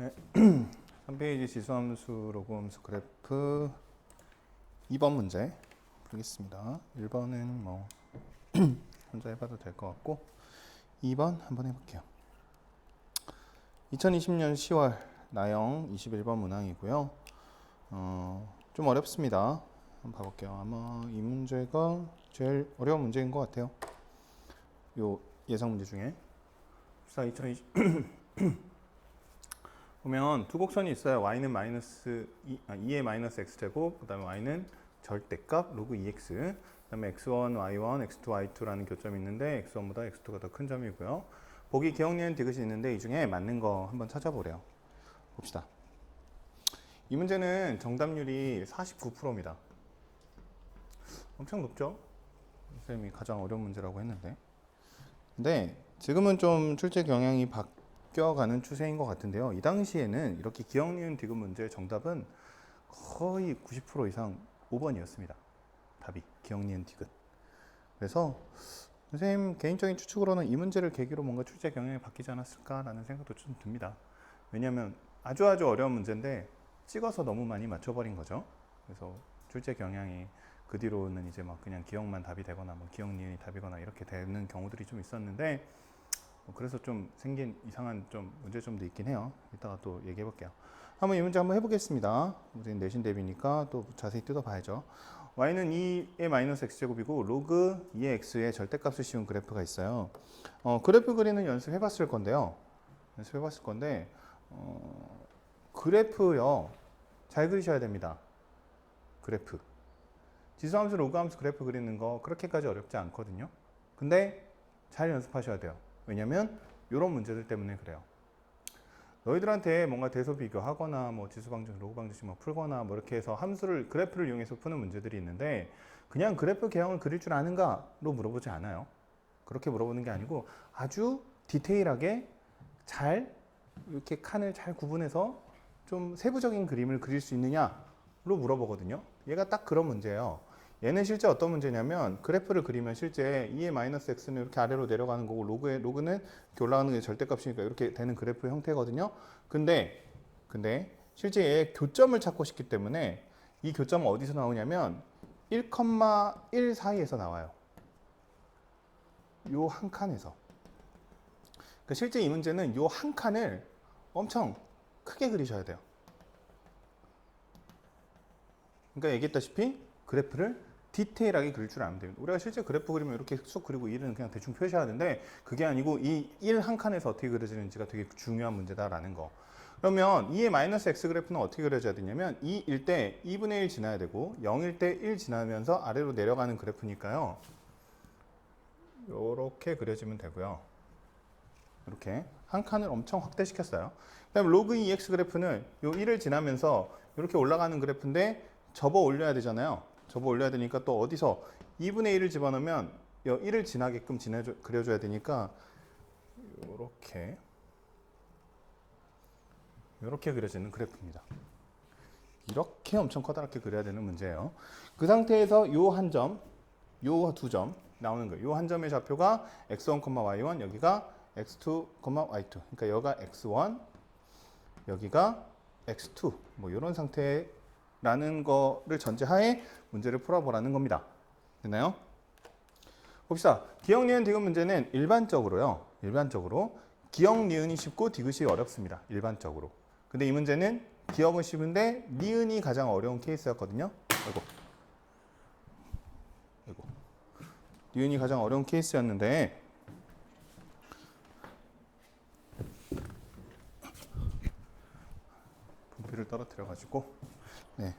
네. 3페이지 지수함수 로그함수 그래프 2번 문제 풀겠습니다. 1번은 뭐 혼자 해봐도 될 것 같고 2번 한번 해볼게요. 2020년 10월 나영 21번 문항이고요. 어, 좀 어렵습니다. 한번 봐볼게요. 아마 이 문제가 제일 어려운 문제인 것 같아요. 요 예상 문제 중에. 자, 2020 보면 두 곡선이 있어요. y는 마이너스 2, 아, 2의 마이너스 x 제곱, 그 다음에 y는 절대값 로그 2x, 그 다음에 x1, y1, x2, y2라는 교점이 있는데 x1보다 x2가 더 큰 점이고요. 보기 기억니은 디귿이 있는데 이 중에 맞는 거 한번 찾아보래요. 봅시다. 이 문제는 정답률이 49%입니다. 엄청 높죠? 선생님이 가장 어려운 문제라고 했는데. 근데 지금은 좀 출제 경향이 바 뀌어가는 추세인 것 같은데요. 이 당시에는 이렇게 기억 니은 디귿 문제의 정답은 거의 90% 이상 5번이었습니다. 답이 기억 니은 디귿. 그래서 선생님 개인적인 추측으로는 이 문제를 계기로 뭔가 출제 경향이 바뀌지 않았을까라는 생각도 좀 듭니다. 왜냐하면 아주 아주 어려운 문제인데 찍어서 너무 많이 맞춰버린 거죠. 그래서 출제 경향이 그 뒤로는 이제 막 그냥 기억만 답이 되거나 뭐 기억 니은이 답이거나 이렇게 되는 경우들이 좀 있었는데 뭐 그래서 좀 생긴 이상한 좀 문제점도 있긴 해요. 이따가 또 얘기해 볼게요. 한번 이 문제 한번 해보겠습니다. 우리 내신 대비니까 또 자세히 뜯어봐야죠. y는 2의 마이너스 x제곱이고 로그 2의 x의 절대값을 씌운 그래프가 있어요. 어, 그래프 그리는 연습해봤을 건데요. 연습해봤을 건데 어, 그래프요. 잘 그리셔야 됩니다. 그래프. 지수함수, 로그함수 그래프 그리는 거 그렇게까지 어렵지 않거든요. 근데 잘 연습하셔야 돼요. 왜냐면 이런 문제들 때문에 그래요. 너희들한테 뭔가 대소 비교하거나 뭐 지수 방정, 로그 방정식 뭐 풀거나 뭐 이렇게 해서 함수를 그래프를 이용해서 푸는 문제들이 있는데 그냥 그래프 개형을 그릴 줄 아는가로 물어보지 않아요. 그렇게 물어보는 게 아니고 아주 디테일하게 잘 이렇게 칸을 잘 구분해서 좀 세부적인 그림을 그릴 수 있느냐로 물어보거든요. 얘가 딱 그런 문제예요. 얘는 실제 어떤 문제냐면 그래프를 그리면 실제 2의 마이너스 x는 이렇게 아래로 내려가는 거고 로그의 로그는 이렇게 올라가는 게 절대값이니까 이렇게 되는 그래프 형태거든요. 근데 근데 실제 얘의 교점을 찾고 싶기 때문에 이 교점은 어디서 나오냐면 1,1 사이에서 나와요. 요 한 칸에서. 그러니까 실제 이 문제는 요 한 칸을 엄청 크게 그리셔야 돼요. 그러니까 얘기했다시피 그래프를 디테일하게 그릴 줄 알면 됩니다. 우리가 실제 그래프 그리면 이렇게 쑥 그리고 1은 그냥 대충 표시하는데 그게 아니고 이 1 한 칸에서 어떻게 그려지는지가 되게 중요한 문제다라는 거. 그러면 2의 마이너스 x 그래프는 어떻게 그려져야 되냐면 2일 때 2분의 1 지나야 되고 0일 때 1 지나면서 아래로 내려가는 그래프니까요. 이렇게 그려지면 되고요. 이렇게 한 칸을 엄청 확대시켰어요. 그다음에 로그 2x 그래프는 요 1을 지나면서 이렇게 올라가는 그래프인데 접어 올려야 되잖아요. 접어 올려야 되니까 또 어디서 2분의 1을 집어넣으면 요 1을 지나게끔 지나줘, 그려줘야 되니까 이렇게 이렇게 그려지는 그래프입니다. 이렇게 엄청 커다랗게 그려야 되는 문제예요. 그 상태에서 요 한 점, 요 두 점 나오는 거예요. 요 한 점의 좌표가 x1, y1 여기가 x2, y2. 그러니까 여기가 x1, 여기가 x2. 뭐 이런 상태 라는 거를 전제하에 문제를 풀어보라는 겁니다. 됐나요? 봅시다. 기억, 니은, 디귿 문제는 일반적으로요. 일반적으로 기억, 니은이 쉽고 디귿이 어렵습니다. 일반적으로. 근데 이 문제는 기억은 쉬운데 니은이 가장 어려운 케이스였거든요. 아이고. 아이고. 니은이 가장 어려운 케이스였는데 분필을 떨어뜨려 가지고 네.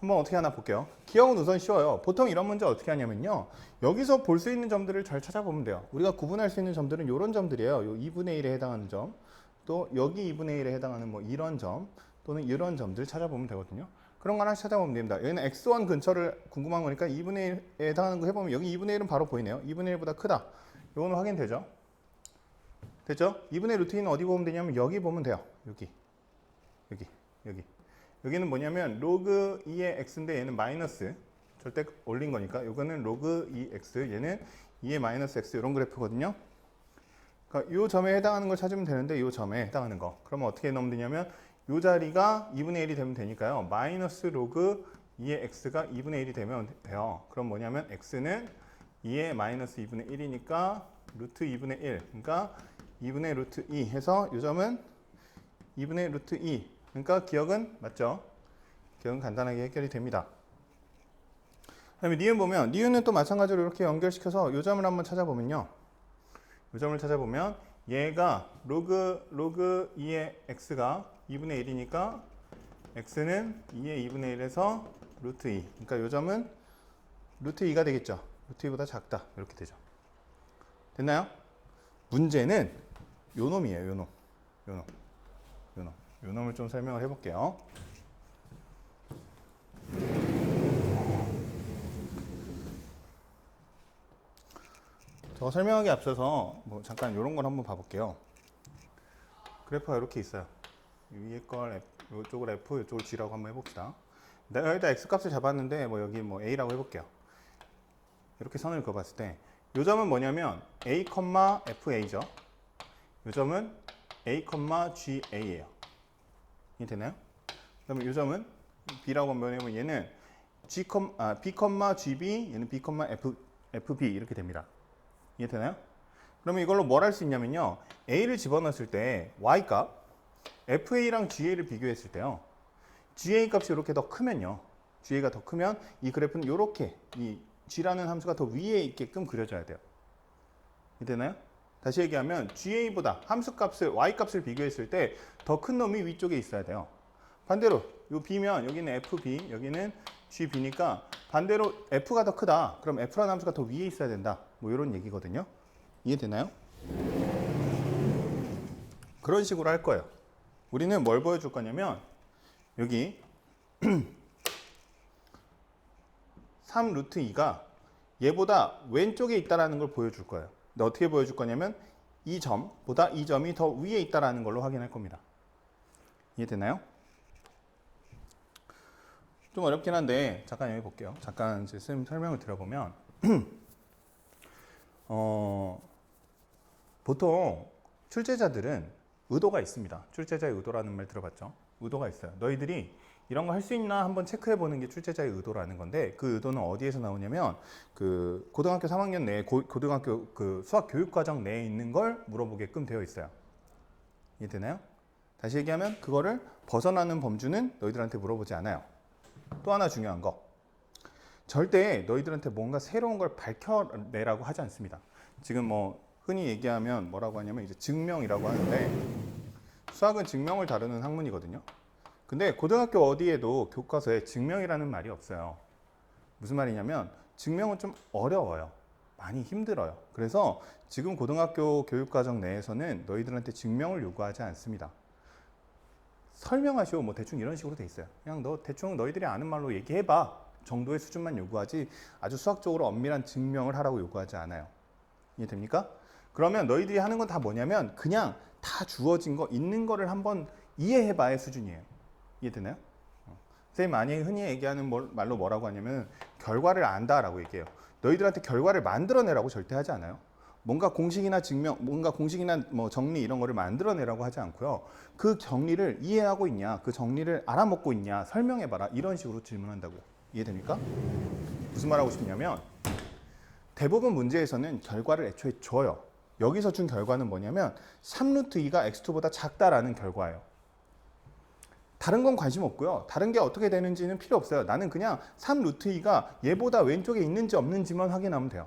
한번 어떻게 하나 볼게요. 기억은 우선 쉬워요. 보통 이런 문제 어떻게 하냐면요. 여기서 볼 수 있는 점들을 잘 찾아보면 돼요. 우리가 구분할 수 있는 점들은 이런 점들이에요. 요 2분의 1에 해당하는 점, 또 여기 2분의 1에 해당하는 뭐 이런 점, 또는 이런 점들 찾아보면 되거든요. 그런 거 하나 찾아보면 됩니다. 여기는 x1 근처를 궁금한 거니까 2분의 1에 해당하는 거 해보면 여기 2분의 1은 바로 보이네요. 2분의 1보다 크다. 이거는 확인되죠? 됐죠? 2분의 루트 2는 어디 보면 되냐면 여기 보면 돼요. 여기. 여기. 여기. 여기는 뭐냐면 로그 2의 x인데 얘는 마이너스 절대 올린 거니까 이거는 로그 2x 얘는 2의 마이너스 x 이런 그래프거든요. 그러니까 이 점에 해당하는 걸 찾으면 되는데 이 점에 해당하는 거. 그러면 어떻게 넣으면 되냐면 이 자리가 2분의 1이 되면 되니까요. 마이너스 로그 2의 x가 2분의 1이 되면 돼요. 그럼 뭐냐면 x는 2의 마이너스 2분의 1이니까 루트 2분의 1. 그러니까 2분의 루트 2 해서 이 점은 2분의 루트 2. 그러니까 기억은 맞죠? 기억은 간단하게 해결이 됩니다. 그 다음에 니은 보면 니은은 또 마찬가지로 이렇게 연결시켜서 이 점을 한번 찾아보면요. 이 점을 찾아보면 얘가 로그 로그 2의 x가 2분의 1이니까 x는 2의 2분의 1에서 루트 2. 그러니까 이 점은 루트 2가 되겠죠. 루트 2보다 작다. 이렇게 되죠. 됐나요? 문제는 요 놈이에요. 요 놈. 요 놈. 요 놈을 좀 설명을 해볼게요. 저 설명하기 앞서서 뭐 잠깐 이런 걸 한번 봐볼게요. 그래프가 이렇게 있어요. 위에 걸 F, 이쪽을 F, 이쪽을 G라고 한번 해봅시다. 내가 일단 X 값을 잡았는데 뭐 여기 뭐 A라고 해볼게요. 이렇게 선을 그어봤을 때, 이 점은 뭐냐면 A, FA죠. 이 점은 A, GA예요. 이해 되나요? 그러면 이 점은 B라고 한번 해보면 얘는 G, 아, B, GB, 얘는 B, F, FB 이렇게 됩니다. 이해되나요? 그러면 이걸로 뭘 할 수 있냐면요. A를 집어넣었을 때 Y 값, FA랑 GA를 비교했을 때요. GA 값이 이렇게 더 크면요. GA가 더 크면 이 그래프는 이렇게 이 G라는 함수가 더 위에 있게끔 그려져야 돼요. 이해되나요? 다시 얘기하면 GA보다 함수 값을 Y 값을 비교했을 때 더 큰 놈이 위쪽에 있어야 돼요. 반대로 요 B면 여기는 FB, 여기는 GB니까 반대로 F가 더 크다. 그럼 F라는 함수가 더 위에 있어야 된다. 뭐 이런 얘기거든요. 이해되나요? 그런 식으로 할 거예요. 우리는 뭘 보여줄 거냐면 여기 3 루트 2가 얘보다 왼쪽에 있다라는 걸 보여줄 거예요. 근데 어떻게 보여줄 거냐면 이 점보다 이 점이 더 위에 있다라는 걸로 확인할 겁니다. 이해되나요? 좀 어렵긴 한데 잠깐 여기 볼게요. 잠깐 이제 쌤 설명을 들어보면 어, 보통 출제자들은 의도가 있습니다. 출제자의 의도라는 말 들어봤죠? 의도가 있어요. 너희들이 이런 거 할 수 있나 한번 체크해 보는 게 출제자의 의도라는 건데 그 의도는 어디에서 나오냐면 그 고등학교 3학년 내에 고, 고등학교 그 수학 교육 과정 내에 있는 걸 물어보게끔 되어 있어요. 이해되나요? 다시 얘기하면 그거를 벗어나는 범주는 너희들한테 물어보지 않아요. 또 하나 중요한 거. 절대 너희들한테 뭔가 새로운 걸 밝혀내라고 하지 않습니다. 지금 뭐 흔히 얘기하면 뭐라고 하냐면 이제 증명이라고 하는데 수학은 증명을 다루는 학문이거든요. 근데 고등학교 어디에도 교과서에 증명이라는 말이 없어요. 무슨 말이냐면 증명은 좀 어려워요. 많이 힘들어요. 그래서 지금 고등학교 교육과정 내에서는 너희들한테 증명을 요구하지 않습니다. 설명하시오 뭐 대충 이런 식으로 돼 있어요. 그냥 너 대충 너희들이 아는 말로 얘기해봐 정도의 수준만 요구하지 아주 수학적으로 엄밀한 증명을 하라고 요구하지 않아요. 이해됩니까? 그러면 너희들이 하는 건 다 뭐냐면 그냥 다 주어진 거 있는 거를 한번 이해해봐의 수준이에요. 이해되나요? 어. 선생님 많이 흔히 얘기하는 뭘- 말로 뭐라고 하냐면 결과를 안다라고 얘기해요. 너희들한테 결과를 만들어내라고 절대 하지 않아요. 뭔가 공식이나 증명, 뭔가 공식이나 뭐 정리 이런 거를 만들어내라고 하지 않고요. 그 정리를 이해하고 있냐, 그 정리를 알아먹고 있냐, 설명해봐라. 이런 식으로 질문한다고요. 이해됩니까? 무슨 말하고 싶냐면 대부분 문제에서는 결과를 애초에 줘요. 여기서 준 결과는 뭐냐면 3루트 2가 x2보다 작다라는 결과예요. 다른 건 관심 없고요. 다른 게 어떻게 되는지는 필요 없어요. 나는 그냥 3루트 2가 얘보다 왼쪽에 있는지 없는지만 확인하면 돼요.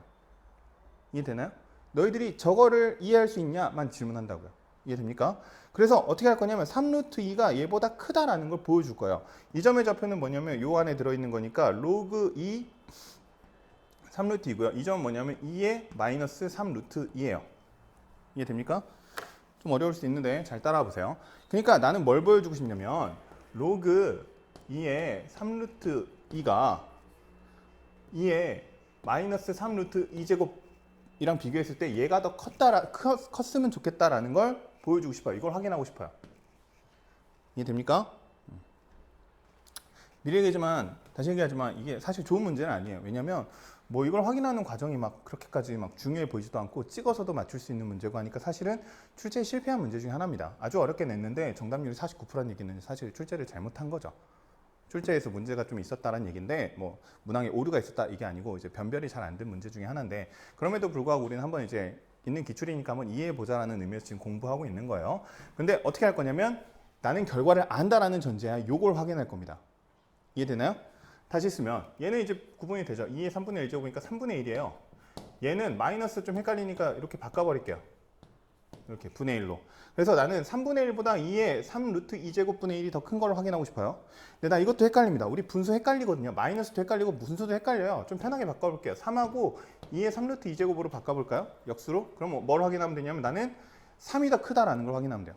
이해되나요? 너희들이 저거를 이해할 수 있냐만 질문한다고요. 이해됩니까? 그래서 어떻게 할 거냐면 3루트 2가 얘보다 크다라는 걸 보여줄 거예요. 이 점의 좌표는 뭐냐면 요 안에 들어있는 거니까 로그 2 3루트 2고요. 이 점은 뭐냐면 2의 마이너스 3루트 2예요. 이해됩니까? 좀 어려울 수 있는데 잘 따라와 보세요. 그러니까 나는 뭘 보여주고 싶냐면 로그 2의 3루트 2가 2의 마이너스 3루트 2제곱이랑 비교했을 때 얘가 더 컸다, 컸, 컸으면 좋겠다라는 걸 보여주고 싶어요. 이걸 확인하고 싶어요. 이해됩니까? 미리 얘기지만 다시 얘기하지만 이게 사실 좋은 문제는 아니에요. 왜냐하면 뭐 이걸 확인하는 과정이 막 그렇게까지 막 중요해 보이지도 않고 찍어서도 맞출 수 있는 문제고 하니까 사실은 출제에 실패한 문제 중에 하나입니다. 아주 어렵게 냈는데 정답률이 49%라는 얘기는 사실 출제를 잘못한 거죠. 출제에서 문제가 좀 있었다는 얘기인데 뭐 문항에 오류가 있었다 이게 아니고 이제 변별이 잘 안 된 문제 중에 하나인데 그럼에도 불구하고 우리는 한번 이제 있는 기출이니까 한번 이해해 보자라는 의미에서 지금 공부하고 있는 거예요. 근데 어떻게 할 거냐면 나는 결과를 안다라는 전제야 요걸 확인할 겁니다. 이해되나요? 다시 쓰면 얘는 이제 구분이 되죠. 2의 3분의 1 제곱이니까 3분의 1이에요. 얘는 마이너스 좀 헷갈리니까 이렇게 바꿔버릴게요. 이렇게 분의 1로. 그래서 나는 3분의 1보다 2의 3 루트 2제곱분의 1이 더 큰 걸 확인하고 싶어요. 근데 나 이것도 헷갈립니다. 우리 분수 헷갈리거든요. 마이너스도 헷갈리고 분수도 헷갈려요. 좀 편하게 바꿔볼게요. 3하고 2의 3 루트 2제곱으로 바꿔볼까요? 역수로? 그럼 뭐- 뭘 확인하면 되냐면 나는 3이 더 크다라는 걸 확인하면 돼요.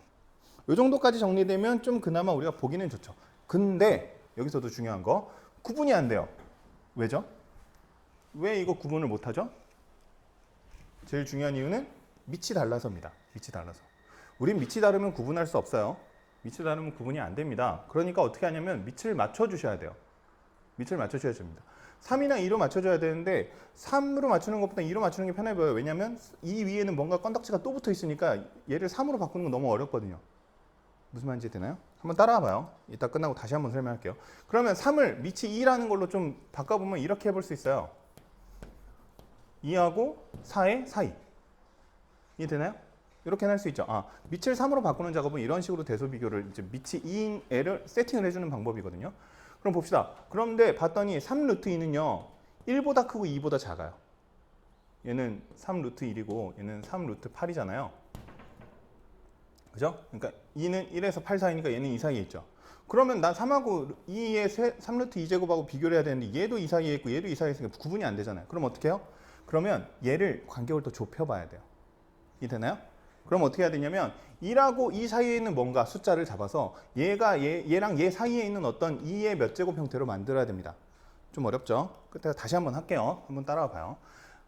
이 정도까지 정리되면 좀 그나마 우리가 보기는 좋죠. 근데 여기서도 중요한 거 구분이 안 돼요. 왜죠? 왜 이거 구분을 못 하죠? 제일 중요한 이유는 밑이 달라서입니다. 밑이 달라서. 우린 밑이 다르면 구분할 수 없어요. 밑이 다르면 구분이 안 됩니다. 그러니까 어떻게 하냐면 밑을 맞춰 주셔야 돼요. 밑을 맞춰 주셔야 됩니다. 3이랑 2로 맞춰줘야 되는데 3으로 맞추는 것보다 2로 맞추는 게 편해 보여요. 왜냐면 이 위에는 뭔가 건덕지가 또 붙어 있으니까 얘를 3으로 바꾸는 건 너무 어렵거든요. 무슨 말인지 되나요? 한번 따라와 봐요. 이따 끝나고 다시 한번 설명할게요. 그러면 3을 밑이 2라는 걸로 좀 바꿔보면 이렇게 해볼 수 있어요. 2하고 4의 사이. 이해되나요? 이렇게 할 수 있죠. 아, 밑을 3으로 바꾸는 작업은 이런 식으로 대소 비교를 이제 밑이 2인 애를 세팅을 해주는 방법이거든요. 그럼 봅시다. 그런데 봤더니 3 루트 2는요. 1보다 크고 2보다 작아요. 얘는 3 루트 1이고 얘는 3 루트 8이잖아요. 그죠? 그러니까 2는 1에서 8 사이니까 얘는 2 사이에 있죠. 그러면 난 3하고 2의 3 루트 2제곱하고 비교를 해야 되는데 얘도 2 사이에 있고 얘도 2 사이에 있으니까 구분이 안 되잖아요. 그럼 어떻게 해요? 그러면 얘를 간격을 더 좁혀봐야 돼요. 이해 되나요? 그럼 어떻게 해야 되냐면 1하고 2 사이에 있는 뭔가 숫자를 잡아서 얘가 얘, 얘랑 얘 사이에 있는 어떤 2의 몇 제곱 형태로 만들어야 됩니다. 좀 어렵죠? 그때 다시 한번 할게요. 한번 따라와 봐요.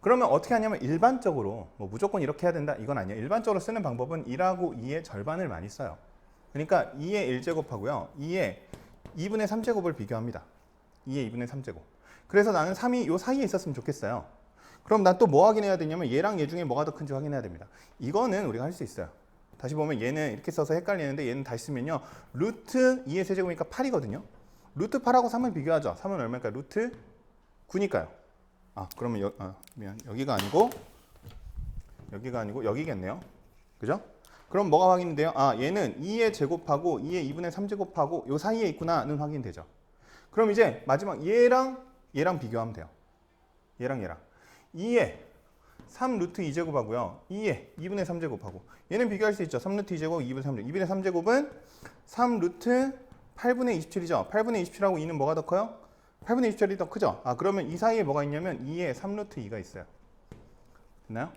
그러면 어떻게 하냐면 일반적으로 뭐 무조건 이렇게 해야 된다 이건 아니에요. 일반적으로 쓰는 방법은 1하고 2의 절반을 많이 써요. 그러니까 2의 1제곱하고요. 2의 2분의 3제곱을 비교합니다. 2의 2분의 3제곱. 그래서 나는 3이 요 사이에 있었으면 좋겠어요. 그럼 난 또 뭐 확인해야 되냐면 얘랑 얘 중에 뭐가 더 큰지 확인해야 됩니다. 이거는 우리가 할 수 있어요. 다시 보면 얘는 이렇게 써서 헷갈리는데 얘는 다시 쓰면요. 루트 2의 세제곱이니까 8이거든요. 루트 8하고 3을 비교하죠. 3은 얼마일까? 루트 9니까요. 아 그러면 여, 아, 미안 여기가 아니고 여기가 아니고 여기겠네요. 그죠? 그럼 뭐가 확인돼요? 아 얘는 2의 제곱하고 2의 2분의 3 제곱하고 요 사이에 있구나는 확인되죠. 그럼 이제 마지막 얘랑 얘랑 비교하면 돼요. 얘랑 얘랑 2의 3 루트 2제곱하고요. 2의 2분의 3제곱하고 얘는 비교할 수 있죠. 3 루트 2제곱 2분의 3제곱 2분의 3제곱은 3 루트 8분의 27이죠. 8분의 27하고 2는 뭐가 더 커요? 8분의 27이 더 크죠? 아 그러면 이 사이에 뭐가 있냐면 2의 3루트 2가 있어요. 됐나요?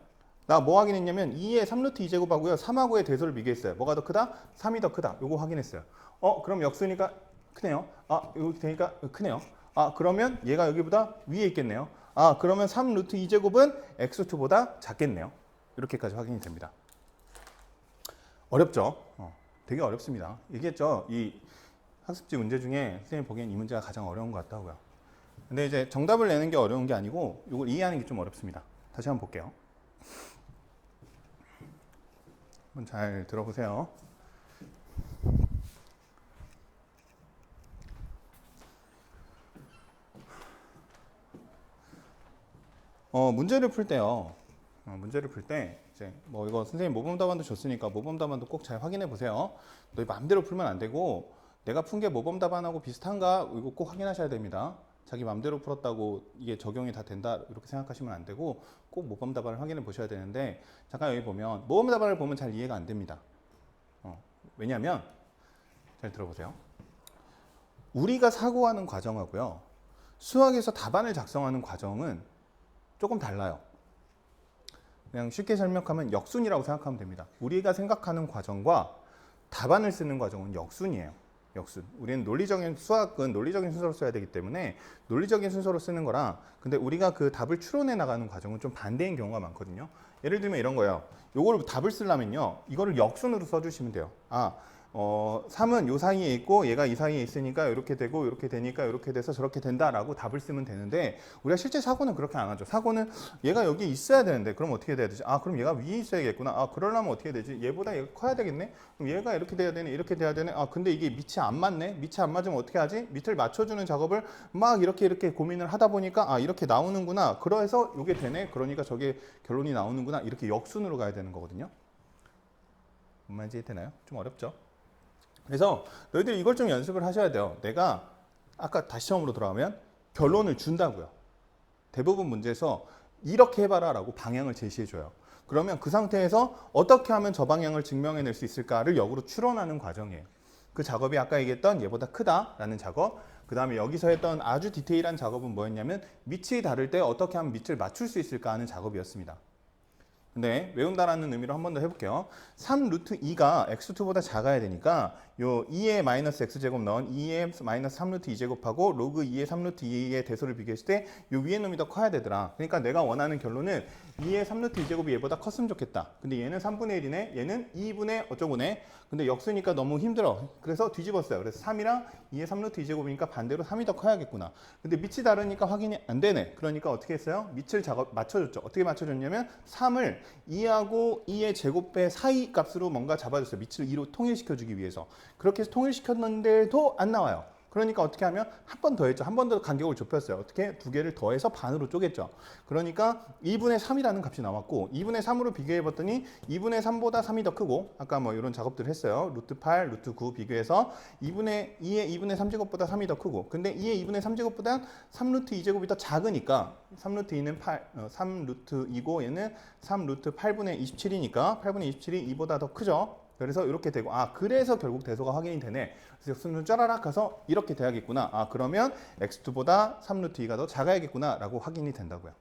나 뭐 확인했냐면 2의 3루트 2제곱하고요. 3하고의 대소를 비교했어요. 뭐가 더 크다? 3이 더 크다. 요거 확인했어요. 어 그럼 역수니까 크네요. 아 이렇게 되니까 크네요. 아 그러면 얘가 여기보다 위에 있겠네요. 아 그러면 3루트 2제곱은 x2보다 작겠네요. 이렇게까지 확인이 됩니다. 어렵죠? 어, 되게 어렵습니다. 얘기했죠? 이 학습지 문제 중에 선생님 보기엔 이 문제가 가장 어려운 것 같다고요. 근데 이제 정답을 내는 게 어려운 게 아니고 이걸 이해하는 게 좀 어렵습니다. 다시 한번 볼게요. 한번 잘 들어보세요. 어, 문제를 풀 때요. 어, 문제를 풀 때 이제 뭐 이거 선생님 모범 답안도 줬으니까 모범 답안도 꼭 잘 확인해 보세요. 너희 마음대로 풀면 안 되고 내가 푼 게 모범 답안하고 비슷한가 이거 꼭 확인하셔야 됩니다. 자기 마음대로 풀었다고 이게 적용이 다 된다 이렇게 생각하시면 안 되고 꼭 모범 답안을 확인해 보셔야 되는데 잠깐 여기 보면 모범 답안을 보면 잘 이해가 안 됩니다. 어, 왜냐하면 잘 들어보세요. 우리가 사고하는 과정하고요 수학에서 답안을 작성하는 과정은 조금 달라요. 그냥 쉽게 설명하면 역순이라고 생각하면 됩니다. 우리가 생각하는 과정과 답안을 쓰는 과정은 역순이에요. 역순. 우리는 논리적인 수학은 논리적인 순서로 써야 되기 때문에 논리적인 순서로 쓰는 거라 근데 우리가 그 답을 추론해 나가는 과정은 좀 반대인 경우가 많거든요. 예를 들면 이런 거예요. 요걸 답을 쓰려면요. 이거를 역순으로 써 주시면 돼요. 아, 어, 3은 요 사이에 있고 얘가 이 사이에 있으니까 이렇게 되고 이렇게 되니까 이렇게 돼서 저렇게 된다라고 답을 쓰면 되는데 우리가 실제 사고는 그렇게 안 하죠. 사고는 얘가 여기 있어야 되는데 그럼 어떻게 돼야 되지? 아 그럼 얘가 위에 있어야겠구나. 아 그러려면 어떻게 되지? 얘보다 얘가 커야 되겠네. 그럼 얘가 이렇게 돼야 되네. 이렇게 돼야 되네. 아 근데 이게 밑이 안 맞네. 밑이 안 맞으면 어떻게 하지? 밑을 맞춰주는 작업을 막 이렇게 이렇게 고민을 하다 보니까 아 이렇게 나오는구나. 그래서 이게 되네. 그러니까 저게 결론이 나오는구나. 이렇게 역순으로 가야 되는 거거든요. 뭔 말인지 이해되나요? 좀 어렵죠? 그래서 너희들 이걸 좀 연습을 하셔야 돼요. 내가 아까 다시 처음으로 돌아가면 결론을 준다고요. 대부분 문제에서 이렇게 해봐라 라고 방향을 제시해줘요. 그러면 그 상태에서 어떻게 하면 저 방향을 증명해낼 수 있을까를 역으로 추론하는 과정이에요. 그 작업이 아까 얘기했던 얘보다 크다라는 작업, 그 다음에 여기서 했던 아주 디테일한 작업은 뭐였냐면 밑이 다를 때 어떻게 하면 밑을 맞출 수 있을까 하는 작업이었습니다. 근데 외운다라는 의미로 한 번 더 해볼게요. 3 루트 2가 x2보다 작아야 되니까 요 2의 마이너스 x제곱 넣은 2의 마이너스 3 루트 2제곱하고 로그 2의 3 루트 2의 대소를 비교했을 때 요 위에 놈이 더 커야 되더라. 그러니까 내가 원하는 결론은 2의 3 루트 2제곱이 얘보다 컸으면 좋겠다. 근데 얘는 3분의 1이네. 얘는 2분의 어쩌고네. 근데 역수니까 너무 힘들어. 그래서 뒤집었어요. 그래서 3이랑 2의 3 루트 2제곱이니까 반대로 3이 더 커야겠구나. 근데 밑이 다르니까 확인이 안 되네. 그러니까 어떻게 했어요? 밑을 작업 맞춰줬죠. 어떻게 맞춰줬냐면 3을 2하고 2의 제곱배 사이 값으로 뭔가 잡아줬어요. 밑을 2로 통일시켜주기 위해서. 그렇게 해서 통일시켰는데도 안 나와요. 그러니까 어떻게 하면 한 번 더 했죠. 한 번 더 간격을 좁혔어요. 어떻게 두 개를 더해서 반으로 쪼갰죠. 그러니까 2분의 3이라는 값이 나왔고 2분의 3으로 비교해 봤더니 2분의 3보다 3이 더 크고 아까 뭐 이런 작업들을 했어요. 루트 8, 루트 9 비교해서 2분의 2의 2분의 3제곱보다 3이 더 크고 근데 2의 2분의 3제곱보다 3루트 2제곱이 더 작으니까 3루트 2는 8, 어, 3루트 2고 얘는 3루트 8분의 27이니까 8분의 27이 2보다 더 크죠. 그래서 이렇게 되고 아 그래서 결국 대소가 확인이 되네. 그래서 순수 짜라락 가서 이렇게 돼야겠구나. 아 그러면 x2보다 3루트 2가 더 작아야겠구나 라고 확인이 된다고요.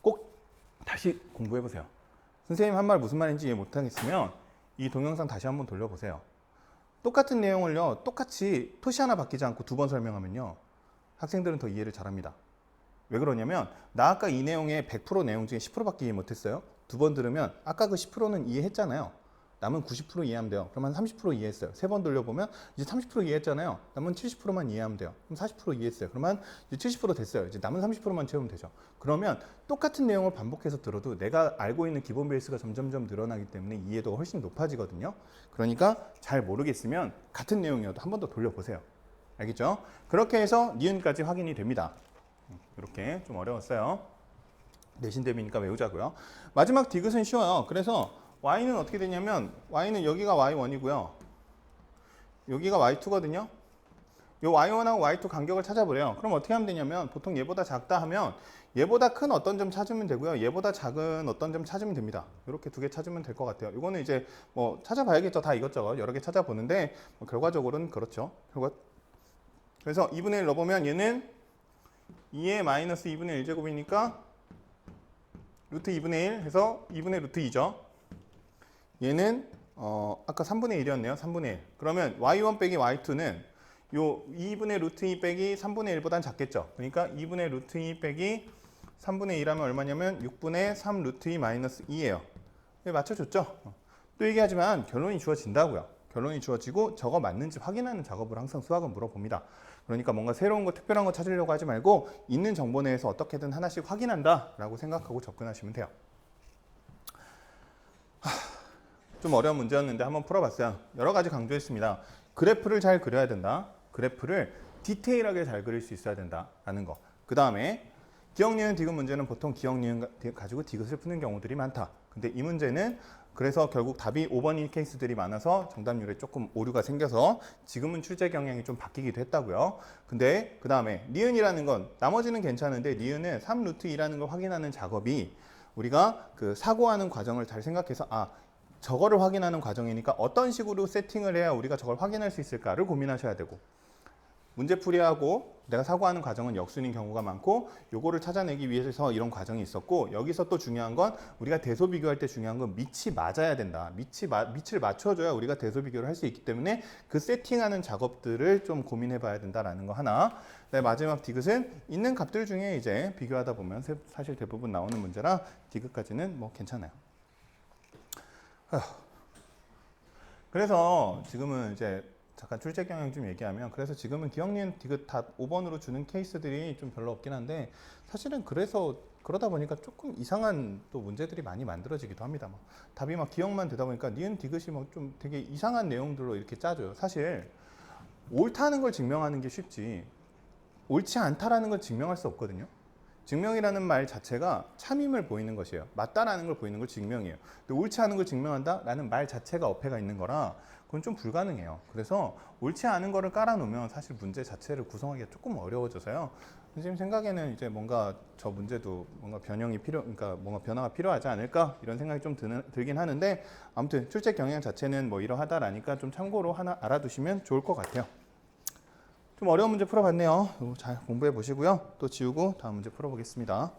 꼭 다시 공부해 보세요. 선생님 한 말 무슨 말인지 이해 못하겠으면 이 동영상 다시 한번 돌려보세요. 똑같은 내용을요 똑같이 토시 하나 바뀌지 않고 두 번 설명하면요 학생들은 더 이해를 잘합니다. 왜 그러냐면 나 아까 이 내용의 100% 내용 중에 10%밖에 이해 못했어요. 두 번 들으면 아까 그 10%는 이해했잖아요. 남은 90% 이해하면 돼요. 그러면 30% 이해했어요. 세 번 돌려보면 이제 30% 이해했잖아요. 남은 70%만 이해하면 돼요. 그럼 40% 이해했어요. 그러면 이제 70% 됐어요. 이제 남은 30%만 채우면 되죠. 그러면 똑같은 내용을 반복해서 들어도 내가 알고 있는 기본 베이스가 점점점 늘어나기 때문에 이해도가 훨씬 높아지거든요. 그러니까 잘 모르겠으면 같은 내용이어도 한 번 더 돌려보세요. 알겠죠? 그렇게 해서 니은까지 확인이 됩니다. 이렇게 좀 어려웠어요. 내신 대비니까 외우자고요. 마지막 디귿은 쉬워요. 그래서 y는 어떻게 되냐면 y는 여기가 y1이고요. 여기가 y2거든요. 요 y1하고 y2 간격을 찾아보래요. 그럼 어떻게 하면 되냐면 보통 얘보다 작다 하면 얘보다 큰 어떤 점 찾으면 되고요. 얘보다 작은 어떤 점 찾으면 됩니다. 이렇게 두 개 찾으면 될 것 같아요. 이거는 이제 뭐 찾아봐야겠죠. 다 이것저것 여러 개 찾아보는데 뭐 결과적으로는 그렇죠. 결과 그래서 2분의 1 넣어보면 얘는 2의 마이너스 2분의 1제곱이니까 루트 2분의 1 해서 2분의 루트 2죠. 얘는 어, 아까 3분의 1이었네요. 3분의 1. 그러면 y1 빼기 y2는 요 2분의 루트 2 빼기 3분의 1보단 작겠죠. 그러니까 2분의 루트 2 빼기 3분의 1 하면 얼마냐면 6분의 3 루트 2 마이너스 2예요. 맞춰줬죠? 또 얘기하지만 결론이 주어진다고요. 결론이 주어지고 저거 맞는지 확인하는 작업을 항상 수학은 물어봅니다. 그러니까 뭔가 새로운 거 특별한 거 찾으려고 하지 말고 있는 정보 내에서 어떻게든 하나씩 확인한다라고 생각하고 접근하시면 돼요. 하, 좀 어려운 문제였는데 한번 풀어봤어요. 여러 가지 강조했습니다. 그래프를 잘 그려야 된다. 그래프를 디테일하게 잘 그릴 수 있어야 된다라는 거. 그 다음에 기억 니은 디귿 문제는 보통 기억 니은 가지고 디귿을 푸는 경우들이 많다. 근데 이 문제는 그래서 결국 답이 5번인 케이스들이 많아서 정답률에 조금 오류가 생겨서 지금은 출제 경향이 좀 바뀌기도 했다고요. 근데 그 다음에 니은이라는 건 나머지는 괜찮은데 니은은 3루트 2라는 걸 확인하는 작업이 우리가 그 사고하는 과정을 잘 생각해서 아 저거를 확인하는 과정이니까 어떤 식으로 세팅을 해야 우리가 저걸 확인할 수 있을까를 고민하셔야 되고 문제풀이하고 내가 사고하는 과정은 역순인 경우가 많고 요거를 찾아내기 위해서 이런 과정이 있었고 여기서 또 중요한 건 우리가 대소 비교할 때 중요한 건 밑이 맞아야 된다. 밑이 마, 밑을 맞춰줘야 우리가 대소 비교를 할 수 있기 때문에 그 세팅하는 작업들을 좀 고민해 봐야 된다라는 거 하나. 네, 마지막 디귿은 있는 값들 중에 이제 비교하다 보면 사실 대부분 나오는 문제라 디귿까지는 뭐 괜찮아요. 그 그래서 지금은 이제 잠깐 출제 경향 좀 얘기하면 그래서 지금은 기억 니은 디귿 다 5번으로 주는 케이스들이 좀 별로 없긴 한데 사실은 그래서 그러다 보니까 조금 이상한 또 문제들이 많이 만들어지기도 합니다. 막 답이 막 기억만 되다 보니까 니은 디귿이 막 좀 되게 이상한 내용들로 이렇게 짜줘요. 사실 옳다는 걸 증명하는 게 쉽지 옳지 않다라는 걸 증명할 수 없거든요. 증명이라는 말 자체가 참임을 보이는 것이에요. 맞다라는 걸 보이는 걸 증명이에요. 근데 옳지 않은 걸 증명한다라는 말 자체가 어폐가 있는 거라 그건 좀 불가능해요. 그래서 옳지 않은 거를 깔아놓으면 사실 문제 자체를 구성하기가 조금 어려워져서요. 지금 생각에는 이제 뭔가 저 문제도 뭔가 변형이 필요, 그러니까 뭔가 변화가 필요하지 않을까 이런 생각이 좀 드는, 들긴 하는데 아무튼 출제 경향 자체는 뭐 이러하다라니까 좀 참고로 하나 알아두시면 좋을 것 같아요. 좀 어려운 문제 풀어봤네요. 잘 공부해 보시고요. 또 지우고 다음 문제 풀어보겠습니다.